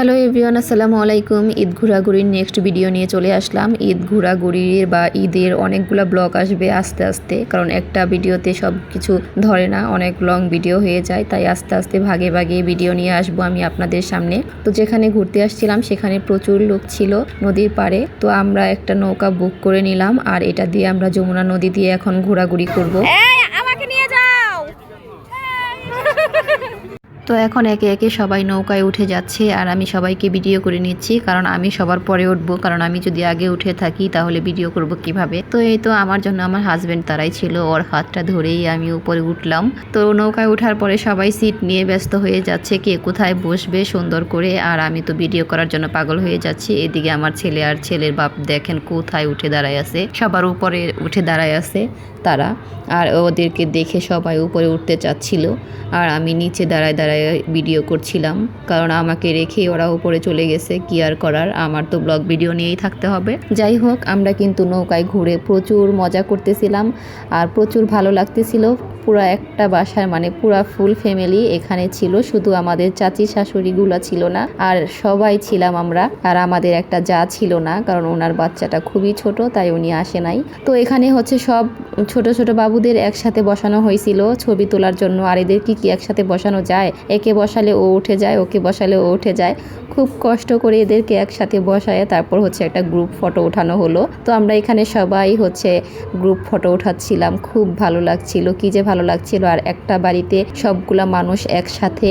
Hello everyone, আসসালামু আলাইকুম। ঈদ ঘোরাঘুরির নেক্সট ভিডিও নিয়ে চলে আসলাম। ঈদ ঘোরাঘুরির বা ঈদের অনেকগুলো ব্লগ আসবে আস্তে আস্তে, কারণ একটা ভিডিওতে সব কিছু ধরে না, অনেক লং ভিডিও হয়ে যায়, তাই আস্তে আস্তে ভাগে ভাগে ভিডিও নিয়ে আসব আমি আপনাদের সামনে। তো যেখানে ঘুরতে আসছিলাম সেখানে প্রচুর লোক ছিল নদীর পাড়ে, তো আমরা একটা নৌকা বুক করে নিলাম, আর এটা দিয়ে আমরা যমুনা নদী দিয়ে এখন ঘোরাঘুরি করব এই আমাকে নিয়ে যাও তো এখন একে একে সবাই নৌকায় উঠে যাচ্ছে আর আমি সবাইকে ভিডিও করে নিচ্ছি, কারণ আমি সবার পরে উঠবো। কারণ আমি যদি আগে উঠে থাকি তাহলে ভিডিও করব কীভাবে? তো এই তো আমার জন্য আমার হাজব্যান্ড তারাই ছিল, ওর হাতটা ধরেই আমি উপরে উঠলাম। তো নৌকায় ওঠার পরে সবাই সিট নিয়ে ব্যস্ত হয়ে যাচ্ছে, কে কোথায় বসবে সুন্দর করে। আর আমি তো ভিডিও করার জন্য পাগল হয়ে যাচ্ছি। এদিকে আমার ছেলে আর ছেলের বাপ দেখেন কোথায় উঠে দাঁড়ায় আছে। সবার উপরে উঠে দাঁড়ায় আছে তারা। আর ওদেরকে দেখে সবাই উপরে উঠতে চাচ্ছিল। আর আমি নিচে দাঁড়ায় দাঁড়ায় ভিডিও করছিলাম। কারণ আমাকে রেখে ওরা উপরে চলে গেছে, কি আর করার? আমার তো ব্লগ ভিডিও নিয়েই থাকতে হবে। যাই হোক, আমরা কিন্তু নৌকায় ঘুরে প্রচুর মজা করতেছিলাম, আর প্রচুর ভালো লাগতেছিল। পুরো একটা বাসার মানে পুরা ফুল ফ্যামিলি এখানে ছিল। শুধু আমাদের চাচি শাশুড়িগুলো ছিল না, আর সবাই ছিলাম আমরা। আর আমাদের একটা যা ছিল না, কারণ ওনার বাচ্চাটা খুবই ছোট, তাই উনি আসে নাই। তো এখানে হচ্ছে সব ছোট ছোট বাবুদের একসাথে বসানো হয়েছিল। ছবি তোলার জন্য আর এদের কি কি একসাথে বসানো যায়? একে বসালে ও উঠে যায়, ওকে বসালে ও উঠে যায়। খুব কষ্ট করে এদেরকে একসাথে বসায়, তারপর হচ্ছে একটা গ্রুপ ফটো ওঠানো হলো। তো আমরা এখানে সবাই হচ্ছে গ্রুপ ফটো উঠাচ্ছিলাম খুব ভালো লাগছিল। কি যে ভালো লাগছিল। আর একটা বাড়িতে সবগুলা মানুষ একসাথে।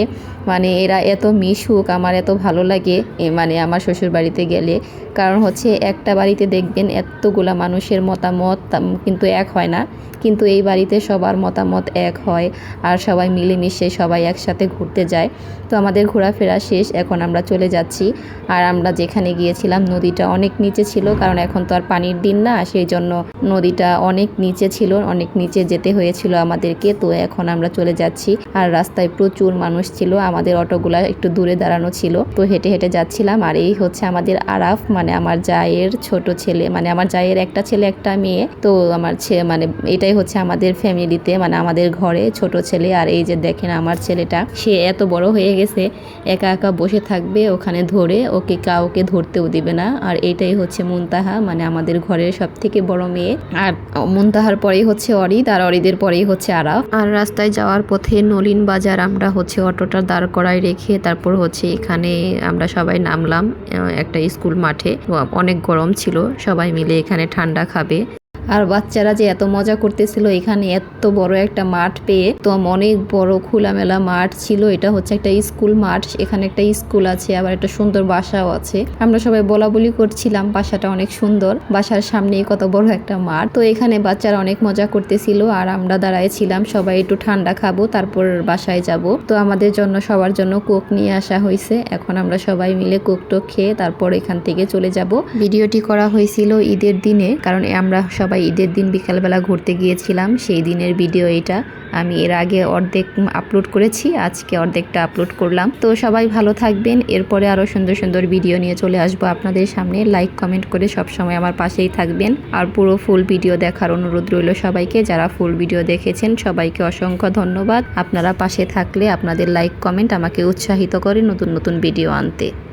মানে এরা এত মিশুক, আমার এত ভালো লাগে। মানে আমার শ্বশুর বাড়িতে গেলে। কারণ হচ্ছে একটা বাড়িতে দেখবেন এতগুলা মানুষের মতামত কিন্তু এক হয় না। কিন্তু এই বাড়িতে সবার মতামত এক হয় আর সবাই মিলেমিশে সবাই একসাথে ঘুরতে যায়। তো আমাদের ঘোরাফেরা শেষ, এখন আমরা চলে যাচ্ছি। আর আমরা যেখানে গিয়েছিলাম, নদীটা অনেক নিচে ছিল। কারণ এখন তো আর পানির দিন না, সেই জন্য নদীটা অনেক নিচে ছিল, অনেক নিচে যেতে হয়েছিল আমাদেরকে। তো এখন আমরা চলে যাচ্ছি। আর রাস্তায় প্রচুর মানুষ ছিল। আমাদের অটোগুলা একটু দূরে দাঁড়ানো ছিল। তো হেঁটে হেঁটে যাচ্ছিলাম। আর এই হচ্ছে আমাদের আরাফ মানে আমার জায়ের ছোট ছেলে মানে আমার জায়ের একটা ছেলে, একটা মেয়ে। তো আমার মানে এটাই হচ্ছে আমাদের ফ্যামিলিতে মানে আমাদের ঘরে ছোট ছেলে। আর এই যে দেখেন আমার ছেলেটা, সে এত বড় হয়ে গেছে। একা একা বসে থাকবে ওখানে ধরে, ওকে কাউকে ধরতেও দিবে না। আর এটাই হচ্ছে মুনতাহা মানে আমাদের ঘরের সব থেকে বড় মেয়ে। আর মুনতাহার পরেই হচ্ছে অরিদ, আর অরিদের পরেই হচ্ছে আরাফ আর রাস্তায় যাওয়ার পথে নলিন বাজার আমরা হচ্ছে অটোটা দাঁড় করায় রেখে তারপর হচ্ছে এখানে আমরা সবাই নামলাম একটা স্কুল মাঠে। অনেক গরম ছিল, সবাই মিলে এখানে ঠান্ডা খাবে। আর বাচ্চারা যে এত মজা করতেছিল, এখানে এত বড় একটা মাঠ পেয়ে তো অনেক বড় খোলামেলা মাঠ ছিল। এটা হচ্ছে একটা স্কুল মাঠ, এখানে একটা স্কুল আছে, আবার একটা সুন্দর বাসাও আছে। আমরা সবাই বলা বলি করছিলাম, বাসাটা অনেক সুন্দর, বাসার সামনেই কত বড় একটা মাঠ। তো এখানে বাচ্চারা অনেক মজা করতেছিল, আর আমরা দাঁড়ায় ছিলাম সবাই একটু ঠান্ডা খাব, তারপর বাসায় যাব। তো আমাদের জন্য, সবার জন্য কোক নিয়ে আসা হয়েছে। এখন আমরা সবাই মিলে কোক টোক খেয়ে তারপর এখান থেকে চলে যাব। ভিডিওটি করা হয়েছিল ঈদের দিনে, কারণ আমরা সবাই ঈদের দিন বিকালবেলা ঘুরতে গিয়েছিলাম। সেই দিনের ভিডিও এটা। আমি এর আগে অর্ধেক আপলোড করেছি, আজকে অর্ধেকটা আপলোড করলাম। তো সবাই ভালো থাকবেন। এরপরে আরও সুন্দর সুন্দর ভিডিও নিয়ে চলে আসব আপনাদের সামনে। লাইক কমেন্ট করে সব সময় আমার পাশেই থাকবেন। আর পুরো ফুল ভিডিও দেখার অনুরোধ রইল সবাইকে। যারা ফুল ভিডিও দেখেছেন, সবাইকে অসংখ্য ধন্যবাদ। আপনারা পাশে থাকলে আপনাদের লাইক কমেন্ট আমাকে উৎসাহিত করে নতুন নতুন ভিডিও আনতে।